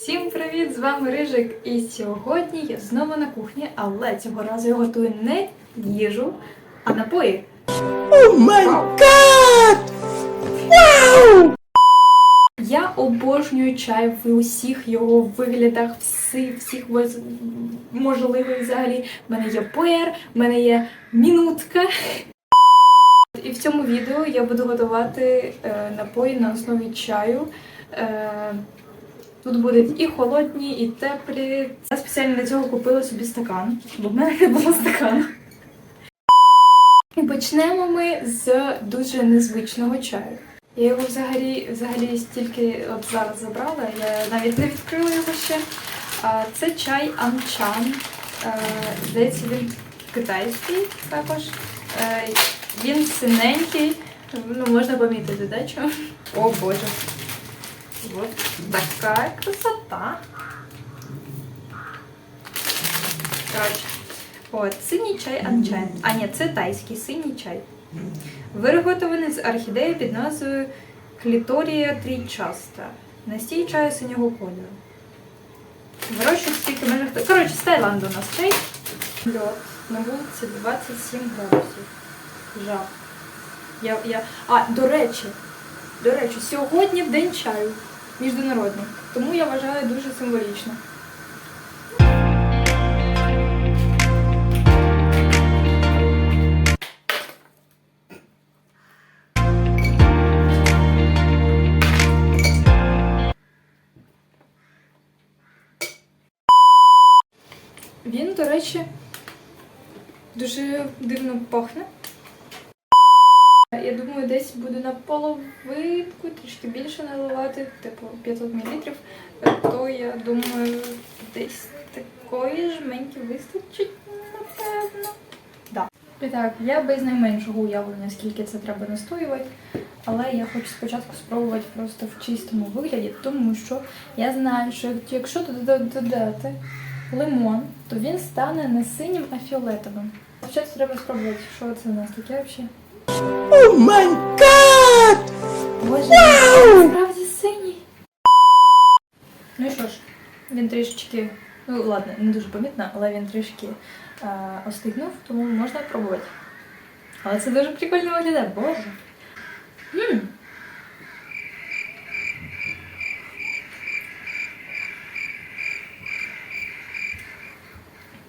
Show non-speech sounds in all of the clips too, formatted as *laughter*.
Всім привіт! З вами Рижик. І сьогодні я знову на кухні, але цього разу я готую не їжу, а напої. Oh my god! Я обожнюю чай в усіх його виглядах, всі, всіх можливих взагалі. У мене є пуер, в мене є мінутка. І в цьому відео я буду готувати е, напої на основі чаю. Е, тут будуть і холодні, і теплі. Я спеціально для цього купила собі стакан, бо в мене не було стакану. Почнемо ми з дуже незвичного чаю. Я його взагалі, взагалі стільки от зараз забрала, я навіть не відкрила його ще. Це чай анчан. Е, Здається, він китайський також. Е, Він синенький, ну можна помітити, да, що? О Боже. От така красота. Коротше, от, синій чай анчан. А ні, це тайський синій чай. Виготовлений з орхідеї під назвою Кліторія трійчаста. Настій чаю синього кольору. Вирощують стільки межах. Коротше, з Таїланду у нас чай. Льот. На вулиці 27 градусів. Жах. Я, я... А, до речі, до речі, сьогодні день чаю міжнародний. Тому я вважаю дуже символічно. Він, до речі, дуже дивно пахне. Десь буду на половинку, трішки більше наливати, типу 500 мл. То я думаю, десь такої жменьки вистачить, напевно. Да. І так, я без найменшого уявлення, скільки це треба настоювати. Але я хочу спочатку спробувати просто в чистому вигляді, тому що я знаю, що якщо додати лимон, то він стане не синім, а фіолетовим. Спочатку треба спробувати, що це у нас таке взагалі. Oh my god! Боже, він справді синій. Ну і що ж, він трішечки, ну ладно, не дуже помітно, але він трішки е, остигнув, тому можна пробувати. Але це дуже прикольно виглядає, боже. м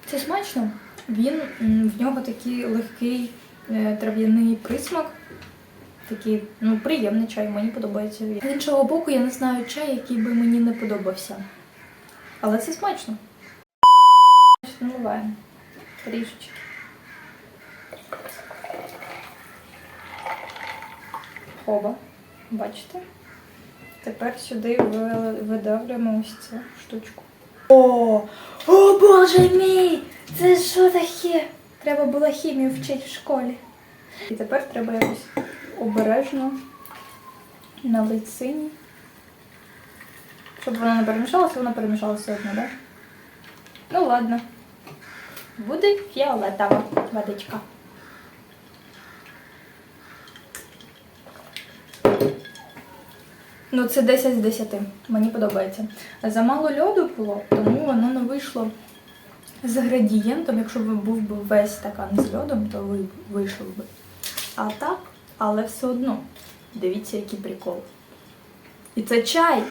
Це смачно. Він в нього такий легкий трав'яний присмак. Такий ну, приємний чай, мені подобається. З іншого боку, я не знаю чай, який би мені не подобався. Але це смачно. Наливаємо трішечки. Хоба. Бачите? Тепер сюди видавлюємо ось цю штучку. О! О, боже мій! Це що таке? Треба було хімію вчити в школі. І тепер треба якось обережно налити синій. Щоб воно не перемішалося, воно перемішалося все одно, так? Ну ладно. Буде фіолетова водичка. Ну, це 10 з 10. Мені подобається. Замало льоду було, тому воно не вийшло з градієнтом. Якщо б був би весь стакан з льодом, то ви- вийшов би. А так, але все одно. Дивіться, який прикол. І це чай.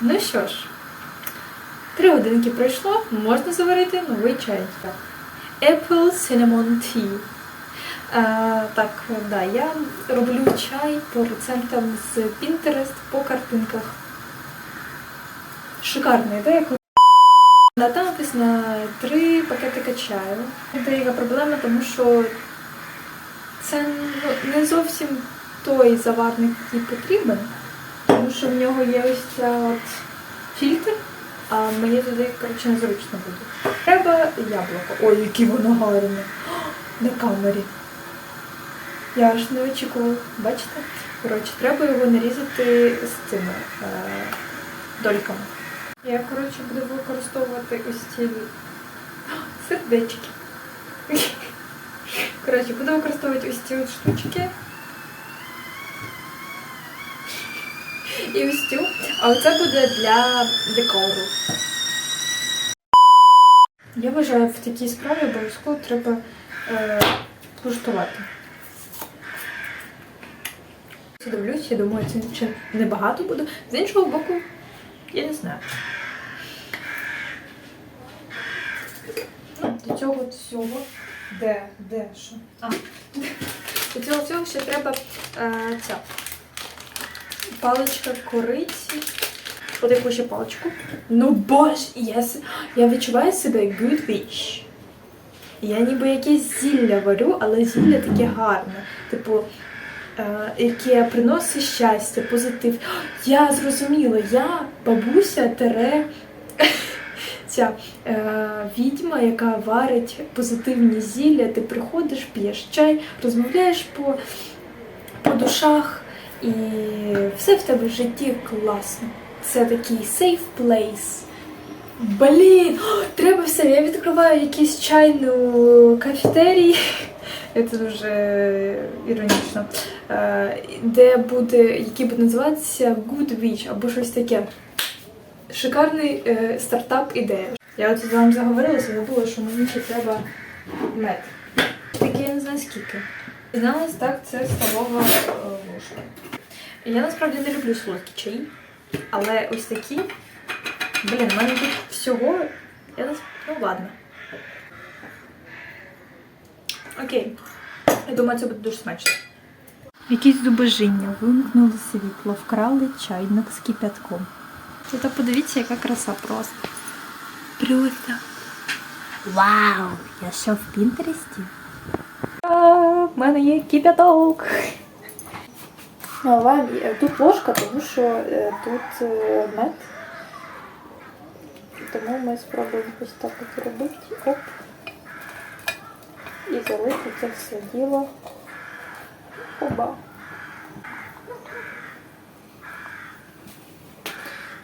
Ну що ж, три годинки пройшло, можна заварити новий чай. Apple Cinnamon Tea. Е, так, да, я роблю чай по рецептам з Pinterest по картинках. Як Да, там написано три пакетика чаю. Це яка проблема, тому що це ну, не зовсім той заварник, який потрібен, тому що в нього є ось ця от фільтр, а мені туди коротше, незручно буде. Треба яблуко. Ой, яке воно гарне. *gasps* На камері. Я аж не очікувала. Бачите? Коротше, треба його нарізати з цими е, дольками. Я, коротше, буду використовувати ось ці сердечки. Коротше, буду використовувати ось ці от штучки. і ось цю. А оце буде для декору. Я вважаю, в такій справі обов'язково треба е, куштувати. Дивлюсь, я думаю, це небагато буде. З іншого боку, я не знаю. Ну, До цього всього. Де? Де? Що? А. До цього всього ще треба е, ця паличка кориці. От яку ще паличку. Ну боже, я, я відчуваю себе good witch. Я ніби якесь зілля варю, але зілля таке гарне. Типу, яке приносить щастя, позитив. Я зрозуміла, я бабуся тере *laughs* ця е, відьма, яка варить позитивні зілля. Ти приходиш, п'єш чай, розмовляєш по, по душах, і все в тебе в житті класно. Це такий safe place. Блін, *gasps* треба все. Я відкриваю якийсь чайну кафетерій. Це дуже іронічно. Е, Де буде, який буде називатися Good Witch або щось таке. Шикарний е, стартап ідея. Я от з вами заговорилася, забула, що мені ще треба мед. Таке я не знаю скільки. Дізналась, так, це столова е, ложка. Я насправді не люблю солодкі чаї, але ось такі. Блін, в мене тут всього. Я. Ну ладно. Окей. Я думаю, це буде дуже смачно. Якісь зубожіння, вимкнули світло, вкрали чайник з кипятком. Та подивіться, яка краса просто. Просто. Вау! Я що в Пінтересті? В мене є кипяток. Наливаємо е, тут ложка, тому що е, тут е, мед. Тому ми спробуємо ось так от робити. Оп. І залити це все діло. Оба.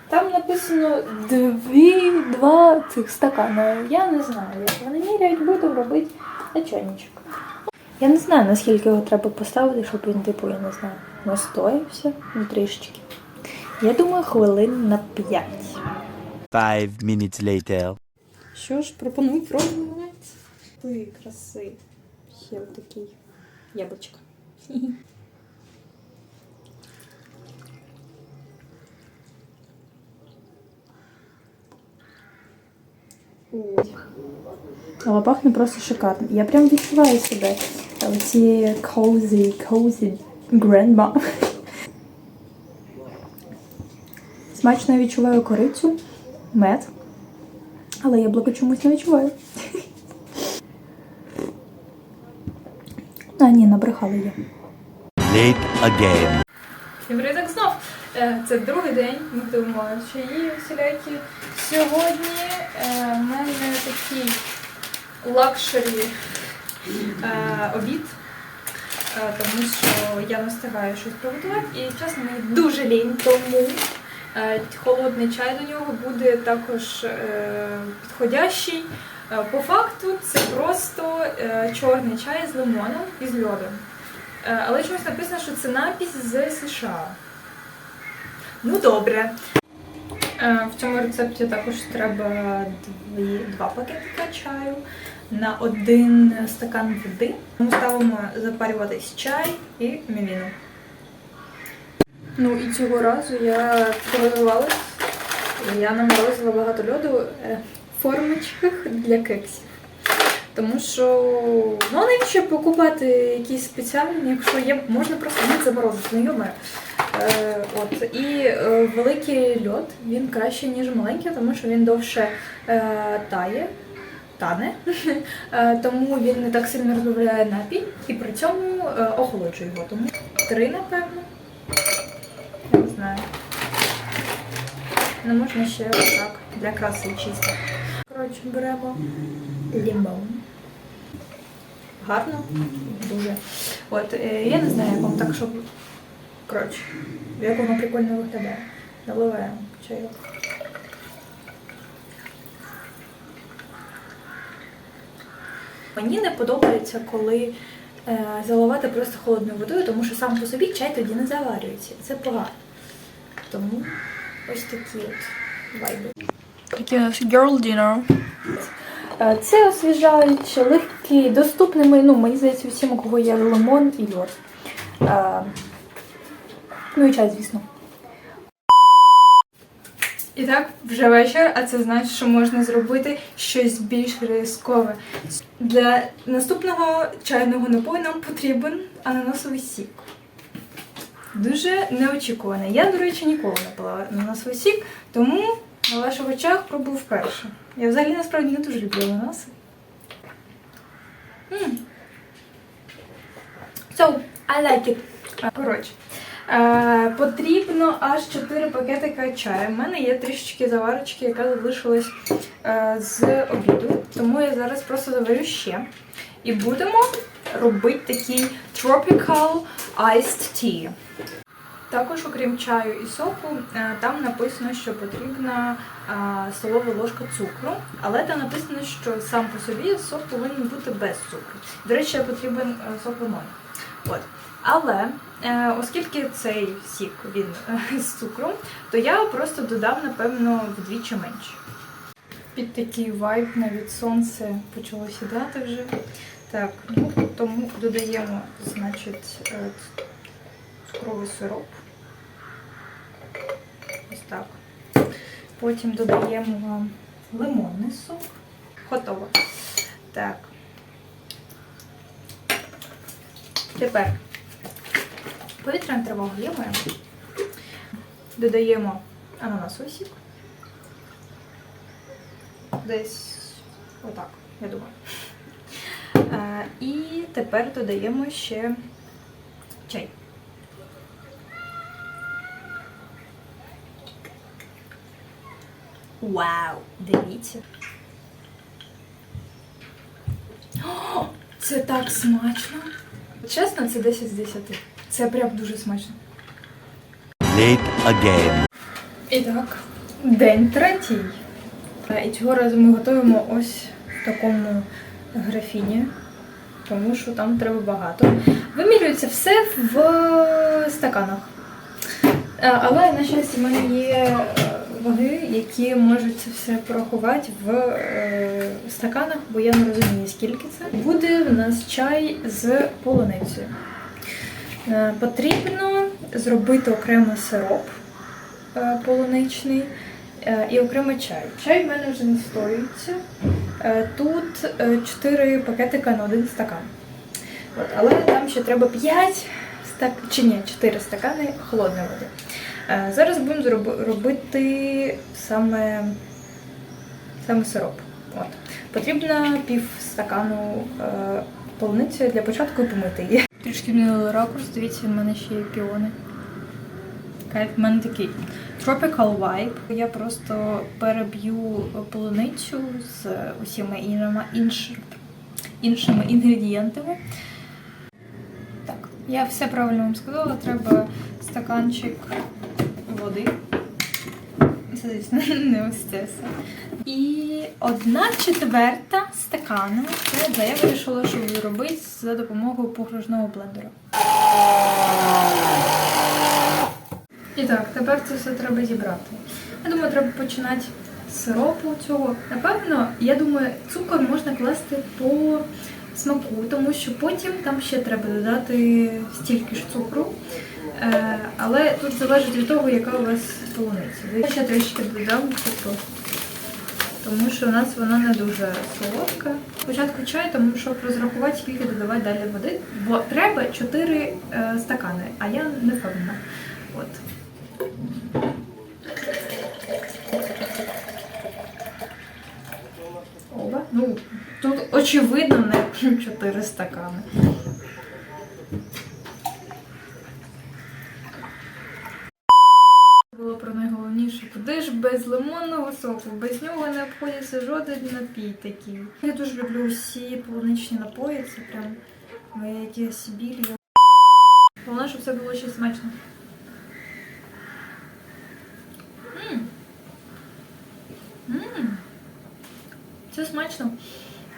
Там написано дві, два цих стакана. Я не знаю, як вони міряють, буду робити на чайничок. Я не знаю, наскільки його треба поставити, щоб він, типу, я не знаю, настоявся трішечки. Я думаю, хвилин на п'ять. Five minutes later. Що ж, пропоную пробувати. Ти краси. Ще такий яблучко. Але пахне просто шикарно. Я прям відчуваю себе цієї cozy, cozy grandma. Смачно я відчуваю корицю, мед. Але яблуко чомусь не відчуваю. А, ні, набрехала я. Late again. Всім привіт знов. Е, Це другий день. Ми готуємо чаї всілякі. Сьогодні е, в мене такий лакшері е, обід, тому що я не встигаю щось приготувати. І чесно, мені дуже лінь, тому холодний чай до нього буде також підходящий. Е, По факту це просто е, чорний чай з лимоном і з льодом. Е, Але чомусь написано, що це напис з США. Ну добре. В цьому рецепті також треба дві, два пакетика чаю на один стакан води. Ми ставимо запарюватись чай і мівіну. Ну і цього разу я приготувалась. Я наморозила багато льоду формочках для кексів. Тому що ну навіщо покупати якісь спеціальні, якщо є, можна просто не заморозити, ну йоме. Е, от. І е, великий льод він краще, ніж маленький, тому що він довше е, тає, тане, *laughs* е, тому він не так сильно розбавляє напій і при цьому е, охолоджує його. Тому три, напевно. Я не знаю. Не можна ще так, для краси чисто. Коротше, беремо лімон. Гарно, дуже. От, е, я не знаю, як вам так, щоб. Коротше, як воно прикольно виглядає. Наливаємо чайок. Мені не подобається, коли е, заливати просто холодною водою, тому що сам по собі чай тоді не заварюється. Це погано. Тому ось такі от вайби. Такий у нас girl dinner. Е, Це освіжаюче, легкий, доступний, ну, мені здається, всім, у кого є лимон і льод. Е, Ну і чай, звісно. І так, вже вечір, а це значить, що можна зробити щось більш ризикове. Для наступного чайного напою нам потрібен ананасовий сік. Дуже неочікуване. Я, до речі, ніколи не пила ананасовий сік, тому на ваших очах пробую вперше. Я взагалі насправді не дуже люблю ананаси. М. So, I like it. Коротше. Е, потрібно аж 4 пакетика чаю. У мене є трішечки заварочки, яка залишилась е, з обіду. Тому я зараз просто заварю ще. І будемо робити такий tropical iced tea. Також, окрім чаю і соку, е, там написано, що потрібна е, столова ложка цукру, але там написано, що сам по собі сок повинен бути без цукру. До речі, потрібен е, сок лимону. От. Але оскільки цей сік він з цукром, то я просто додам, напевно, вдвічі менше. Під такий вайб навіть сонце почало сідати вже. Так, ну тому додаємо, значить, цукровий сироп. Так. Потім додаємо вам лимонний сок. Готово. Так. Тепер повітряна тривога є. Додаємо ананасовий сік. Десь отак, я думаю. Е, і тепер додаємо ще чай. Вау! Дивіться. О, це так смачно. Чесно, це 10 з 10. Це прям дуже смачно. Late again. І так, день третій. Е, І цього разу ми готуємо ось в такому графіні, тому що там треба багато. Вимірюється все в стаканах. Е, Але, на щастя, в мене є ваги, які можуть це все порахувати в е, стаканах, бо я не розумію, скільки це. Буде в нас чай з полуницею. Е, Потрібно зробити окремо сироп е, полуничний е, і окремо чай. Чай в мене вже настоюється. Е, Тут 4 пакетика на один стакан. От, але там ще треба 5 стак... чи ні, 4 стакани холодної води. Е, Зараз будемо робити саме, саме сироп. От. Потрібно пів стакану е, полуниці для початку і помити її. Трішки змінили ракурс, дивіться, в мене ще є піони. Кайф, в мене такий tropical vibe. Я просто переб'ю полуницю з усіма іншими, інш, іншими інгредієнтами. Так, я все правильно вам сказала. Треба стаканчик води. Звісно, *laughs* не ось це все. І одна четверта стакану. Це я вирішила, що зробити за допомогою погружного блендера. І так, тепер це все треба зібрати. Я думаю, треба починати з сиропу цього. Напевно, я думаю, цукор можна класти по смаку, тому що потім там ще треба додати стільки ж цукру. Е, але тут залежить від того, яка у вас полуниця. Я ще трішки додам цукру, тому що у нас вона не дуже солодка. Спочатку чай, тому щоб розрахувати, скільки додавати далі води, бо треба 4 е, стакани, а я не впевнена. От. Оба. Ну, тут очевидно не *laughs* 4 стакани. Було про куди ж без лимонного соку, без нього не обходиться жоден напій такий. Я дуже люблю усі полуничні напої, це прям моя якась біль. Головне, щоб все було ще смачно. Це смачно.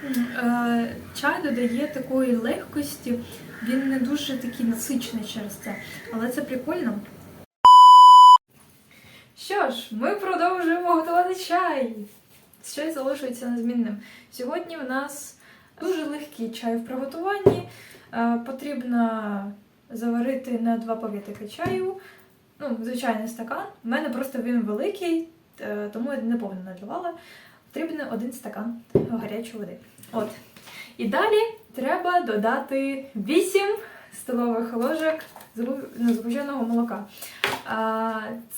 Е, Чай додає такої легкості, він не дуже такий насичений через це, але це прикольно. Що ж, ми продовжуємо готувати чай. Чай залишується незмінним. Сьогодні в нас дуже легкий чай в приготуванні. Е, Потрібно заварити на два пакетики чаю. Ну, звичайний стакан. У мене просто він великий, е, тому я не наливала. Потрібен один стакан гарячої води. От. І далі треба додати 8 столових ложок згу- ну, молока.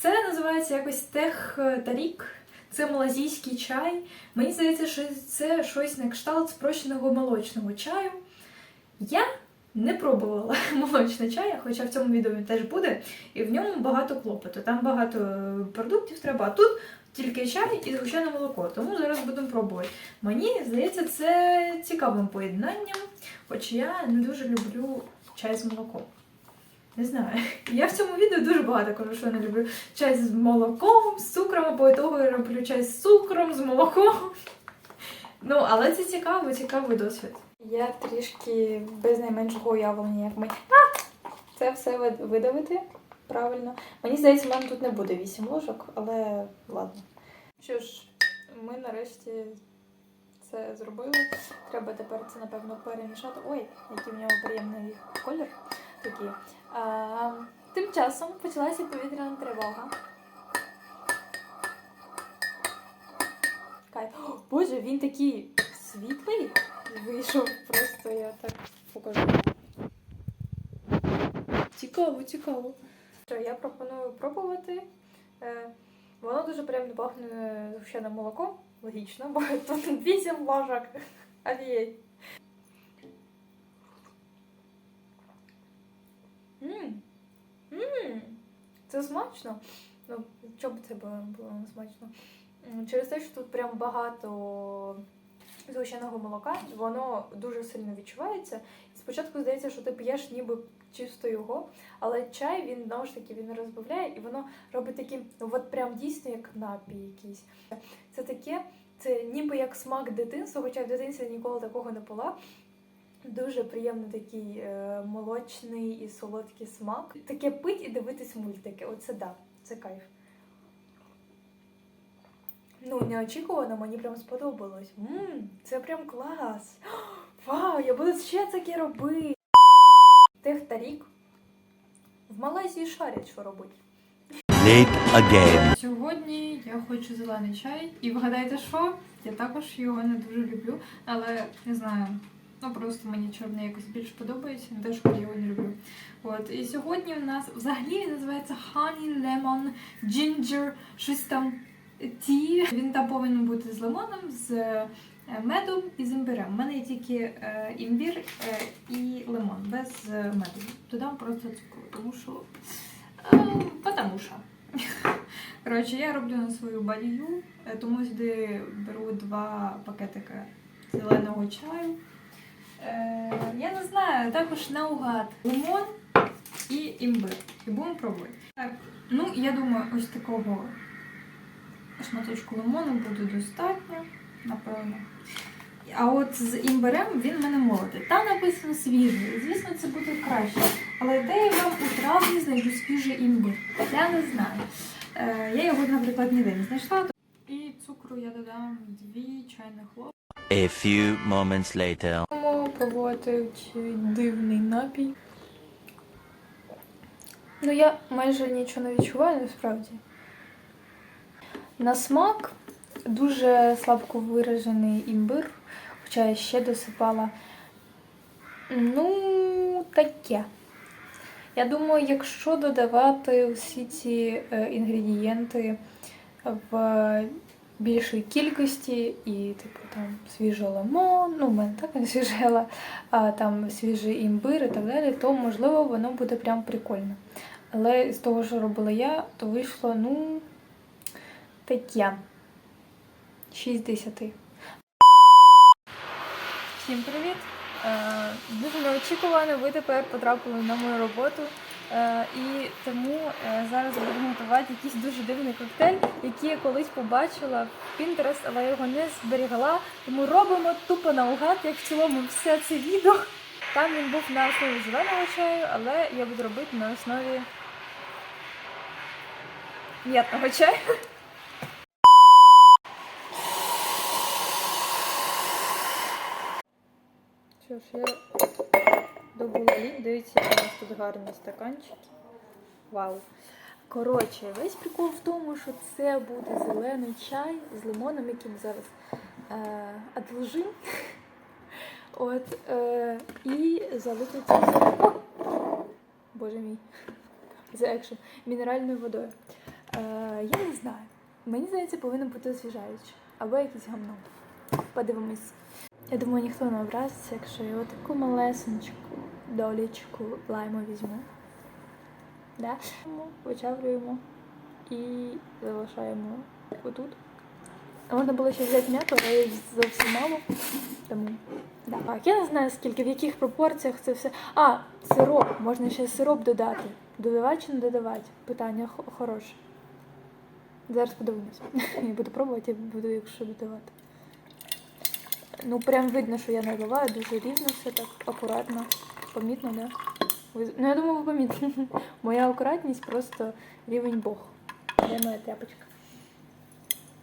Це називається якось тех-тарік. Це малазійський чай. Мені здається, що це щось на кшталт спрощеного молочного чаю. Я не пробувала *laughs* молочний чай, хоча в цьому відео він теж буде, і в ньому багато клопоту. Там багато е, продуктів треба. А тут тільки чай і згущене молоко. Тому зараз будемо пробувати. Мені здається, це цікавим поєднанням, хоч я не дуже люблю чай з молоком. Не знаю. Я в цьому відео дуже багато кажу, що я не люблю чай з молоком, з цукром, а по ітогу я роблю чай з цукром, з молоком. Ну, але це цікаво, цікавий досвід. Я трішки без найменшого уявлення, як ми. А! Це все видавити правильно. Мені здається, в мене тут не буде 8 ложок, але ладно. Що ж, ми нарешті це зробили. Треба тепер це, напевно, перемішати. Ой, який в нього приємний колір такий. А, тим часом почалася повітряна тривога. Кайф. О, Боже, він такий світлий вийшов. Просто я так покажу. Цікаво, цікаво. Що я пропоную пробувати. Е, воно дуже приємно пахне згущеним молоком. Логічно, бо *laughs* тут 8 ложок. Мм. Це смачно. Ну, чому б це було не смачно? Через те, що тут прям багато згущеного молока, воно дуже сильно відчувається. Спочатку здається, що ти п'єш ніби чисто його, але чай він знову ж таки він розбавляє і воно робить таким, ну от прям дійсно як напій якийсь. Це таке, це ніби як смак дитинства, хоча в дитинстві ніколи такого не пила. Дуже приємний такий е, молочний і солодкий смак. Таке пить і дивитись мультики. Оце да, це кайф. Ну, неочікувано, мені прям сподобалось. Мм, це прям клас. *gasps* Вау, я буду ще таке робити. Техтарік. В Малайзії шарять, що робити. Late again. Сьогодні я хочу зелений чай. І вгадайте, що? Я також його не дуже люблю, але не знаю. Ну просто мені чорний якось більш подобається, не те, що я його не люблю. От і сьогодні в нас взагалі він називається Honey Lemon Ginger, щось там ті. Він там повинен бути з лимоном, з медом і з імбирем. У мене є тільки е, імбір е, і лимон без е, меду. Додам просто цукру, тому що. Е, потому що. *laughs* Коротше, я роблю на свою бадію, е, тому сюди беру два пакетики зеленого чаю. Е, я не знаю, також наугад лимон і імбир. І будемо пробувати. Так, ну я думаю, ось такого шматочку лимону буде достатньо, напевно. А от з імбирем він мене молотий. Там написано свіжий. Звісно, це буде краще. Але де я вам у травні знайду свіжий імбир? Я не знаю. Е, я його, наприклад, ніде не знайшла. І цукру я додам дві чайних ложки. A few moments later. Будемо пробувати дивний напій. Ну, я майже нічого не відчуваю насправді. На смак дуже слабко виражений імбир, хоча я ще досипала. Ну, таке. Я думаю, якщо додавати всі ці е, інгредієнти в більшій кількості і, типу, там свіжий лимон, ну, в мене так не свіжела, а там свіжий імбир і так далі, то можливо воно буде прям прикольно. Але з того, що робила я, то вийшло, ну, таке. 6 10. Всім привіт! Е, Дуже неочікувано, ви тепер потрапили на мою роботу. Е, І тому е, зараз будемо готувати якийсь дуже дивний коктейль, який я колись побачила в Pinterest, але його не зберігала. Тому робимо тупо наугад, як в цілому все це відео. Там він був на основі зеленого чаю, але я буду робити на основі м'ятного чаю. Я добула лід, дивіться, у нас тут гарні стаканчики. Вау. Коротше, весь прикол в тому, що це буде зелений чай з лимоном, який ми зараз е. *laughs* От, е, і залити це. О! Боже мій. The action. Мінеральною водою. Е, я не знаю. Мені здається, повинен бути освіжаючий. Або якийсь гамно. Подивимось. Я думаю, ніхто не образиться, якщо я отаку малесеньку долічку лайму візьму. Да? Вичавлюємо і залишаємо отут. Можна було ще взяти м'яту, але її зовсім мало. Тому так, я не знаю скільки, в яких пропорціях це все. А, сироп. Можна ще сироп додати. Додавати чи не додавати? Питання хо- хороше. Зараз подивимось. *laughs* Я буду пробувати, буду, якщо додавати. Ну, прям видно, що я наливаю дуже рівно, все так акуратно. Помітно, да? Ну, я думаю, ви помітили. *laughs* Моя акуратність просто рівень Бог. Де моя тряпочка?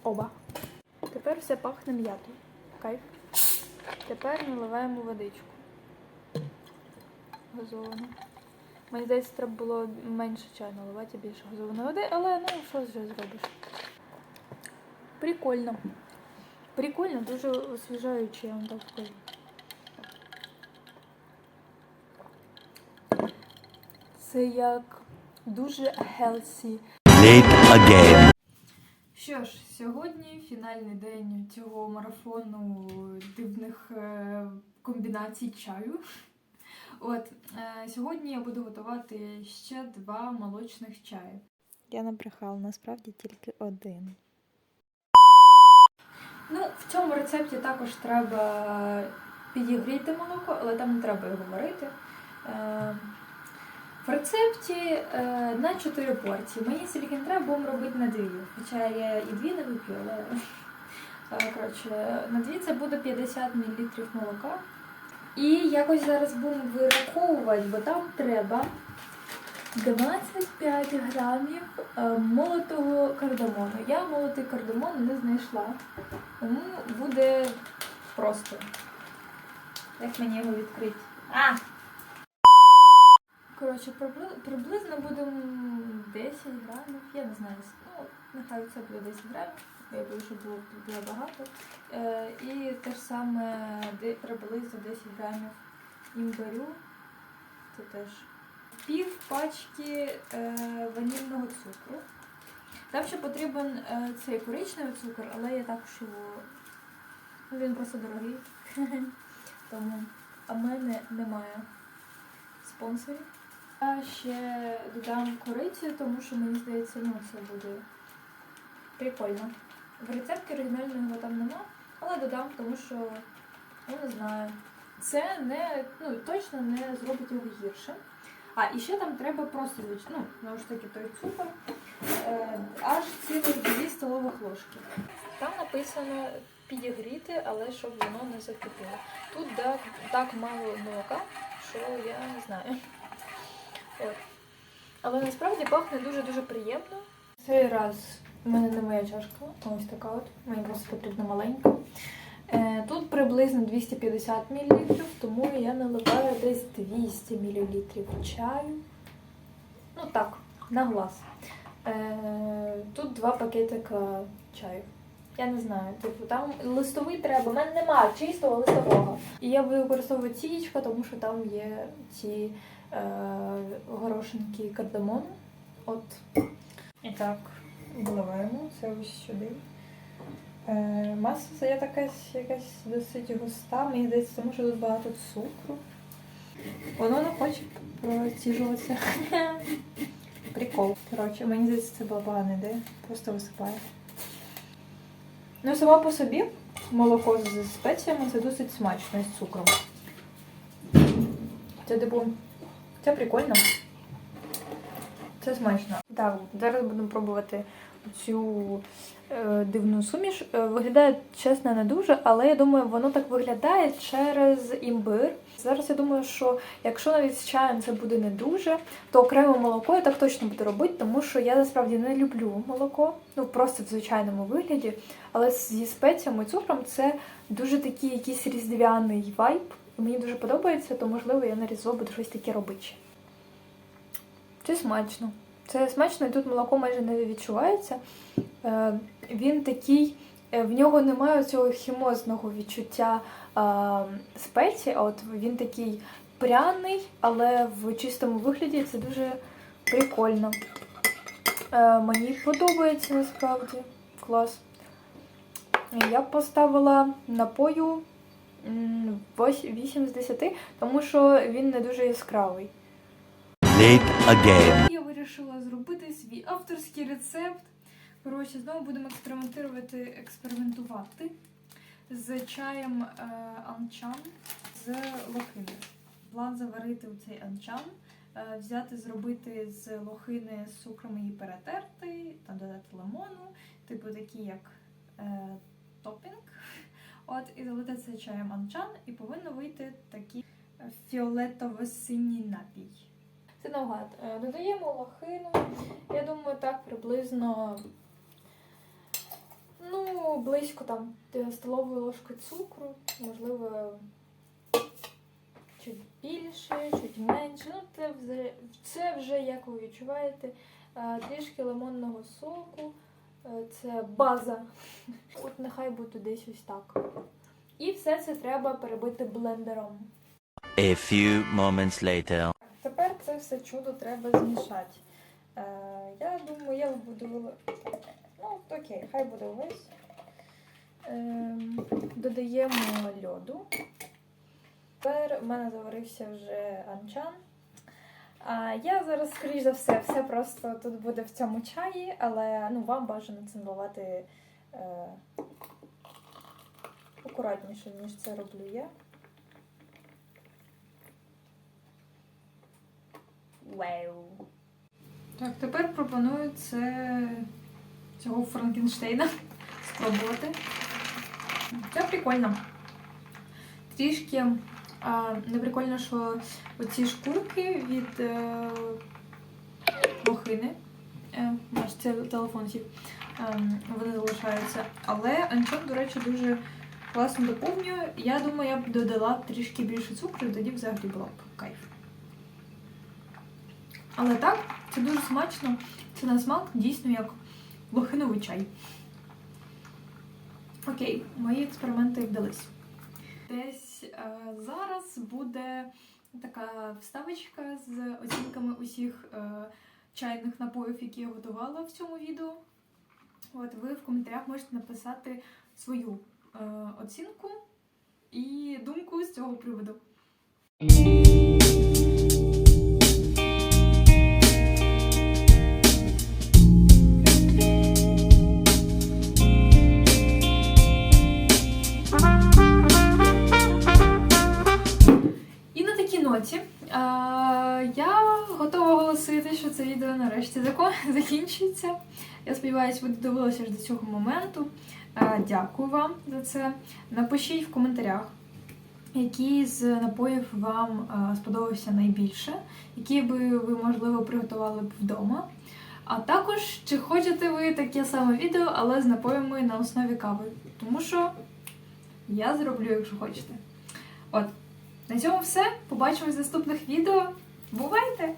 Оба. Тепер все пахне м'ятою. Кайф. Тепер наливаємо водичку. Газовану. Мені здається, треба було менше чаю наливати, більше газованої води, але ну що вже зробиш. Прикольно. Прикольно, дуже освіжаюче, я вам так скажу. Це як дуже healthy. Late again. Що ж, сьогодні фінальний день цього марафону дивних е, комбінацій чаю. От е, сьогодні я буду готувати ще два молочних чаї. Я набрехала, насправді тільки один. Ну, в цьому рецепті також треба підігріти молоко, але там не треба його варити. Е, В рецепті е, на 4 порції. Мені стільки не треба, будемо робити на 2. Хоча я і дві не вип'ю, але *laughs* е, коротше, на 2 це буде 50 мл молока. І якось зараз будемо вираховувати, бо там треба 25 грамів е, молотого кардамону. Я молотий кардамон не знайшла. Тому буде просто. Як мені його відкрити? А! Коротше, приблизно будемо 10 грамів. Я не знаю. Ну, нехай це буде 10 грамів. Я боюсь, щоб було дуже багато. Е, і те ж саме приблизно 10 грамів імбирю. Це теж пів пачки е, ванільного цукру. Там ще потрібен е, цей коричневий цукор, але я також його. Ну, він просто дорогий. *laughs* Тому а в мене немає спонсорів. Я ще додам корицю, тому що мені здається, ну це буде прикольно. В рецепті оригінального там нема, але додам, тому що ну не знаю. Це не ну точно не зробить його гірше. А і ще там треба просто ну, знову ж таки той цукор, е, аж цілих 2 столових ложки. Там написано підігріти, але щоб воно не закипіло. Тут так, так мало молока, що я не знаю. От. Але насправді пахне дуже-дуже приємно. Цей раз у мене не моя чашка, ось така от. Мені просто потрібна маленька. Е, Тут приблизно 250 мл, тому я наливаю десь 200 мл чаю. Ну так, на глаз. Е, Тут два пакетика чаю. Я не знаю, типу, там листовий треба. У мене немає чистого листового. І я буду використовувати сієчка, тому що там є ці е, горошинки кардамону. От. І так, вливаємо це ось сюди. Е, маса це така якась досить густа, мені здається, тому що тут багато цукру. Воно не хоче проціжуватися. *laughs* Прикол. Коротше, мені здається, це була погана ідея. Просто висипаю. Ну, сама по собі молоко з спеціями це досить смачно з цукром. Це типу, це прикольно. Це смачно. Так, зараз будемо пробувати цю е, дивну суміш. Е, виглядає, чесно, не дуже, але я думаю, воно так виглядає через імбир. Зараз я думаю, що якщо навіть з чаєм це буде не дуже, то окремо молоко я так точно буду робити, тому що я насправді не люблю молоко, ну просто в звичайному вигляді. Але зі спеціями і цукром це дуже такий якийсь різдвяний вайб. І мені дуже подобається, то можливо я на різдво буду щось таке робити. Це смачно. Це смачно, і тут молоко майже не відчувається. Е, він такий, е, в нього немає цього хімозного відчуття е, спеції, от він такий пряний, але в чистому вигляді це дуже прикольно. Мені подобається насправді. Клас. Я поставила напою м, 8 з 10, тому що він не дуже яскравий. Late again. Я вирішила зробити свій авторський рецепт. Коротше, знову будемо експериментувати, експериментувати з чаєм е, анчан з лохини. План заварити у цей анчан, е, взяти, зробити з лохини з цукром її перетерти, там додати лимону, типу такі як е, топінг. От, і залити це чаєм анчан, і повинно вийти такий фіолетово-синій напій. Це навгад. Е, Додаємо лохину. Я думаю, так приблизно ну, близько там столової ложки цукру, можливо, чуть більше, чуть менше. Ну, це вже, це вже як ви відчуваєте. Е, Трішки лимонного соку. Е, Це база. От нехай буде десь ось так. І все це треба перебити блендером. A few moments later. Тепер це все чудо треба змішати. Е, я думаю, я буду. Ну, окей, хай буде весь. Е, додаємо льоду. Тепер в мене заварився вже анчан. А я зараз, скоріш за все, все просто тут буде в цьому чаї, але ну, вам бажано це наливати е, акуратніше, ніж це роблю я. Вау. Так, тепер пропоную це цього Франкенштейна *laughs* спробувати. Це прикольно. Трішки а, не прикольно, що оці шкурки від е. Е, наш це телефон. Е, вони залишаються. Але анчон, до речі, дуже класно доповнює. Я думаю, я б додала трішки більше цукру, і тоді взагалі було б кайф. Але так, це дуже смачно. Це на смак дійсно як лохиновий чай. Окей, мої експерименти вдались. Десь е, зараз буде така вставочка з оцінками усіх е, чайних напоїв, які я готувала в цьому відео. От ви в коментарях можете написати свою е, оцінку і думку з цього приводу. Закінчується. Я сподіваюся, ви додивилися аж до цього моменту. Дякую вам за це. Напишіть в коментарях, який з напоїв вам сподобався найбільше, які би ви, можливо, приготували б вдома. А також, чи хочете ви таке саме відео, але з напоями на основі кави. Тому що я зроблю, якщо хочете. От. На цьому все. Побачимось в наступних відео. Бувайте!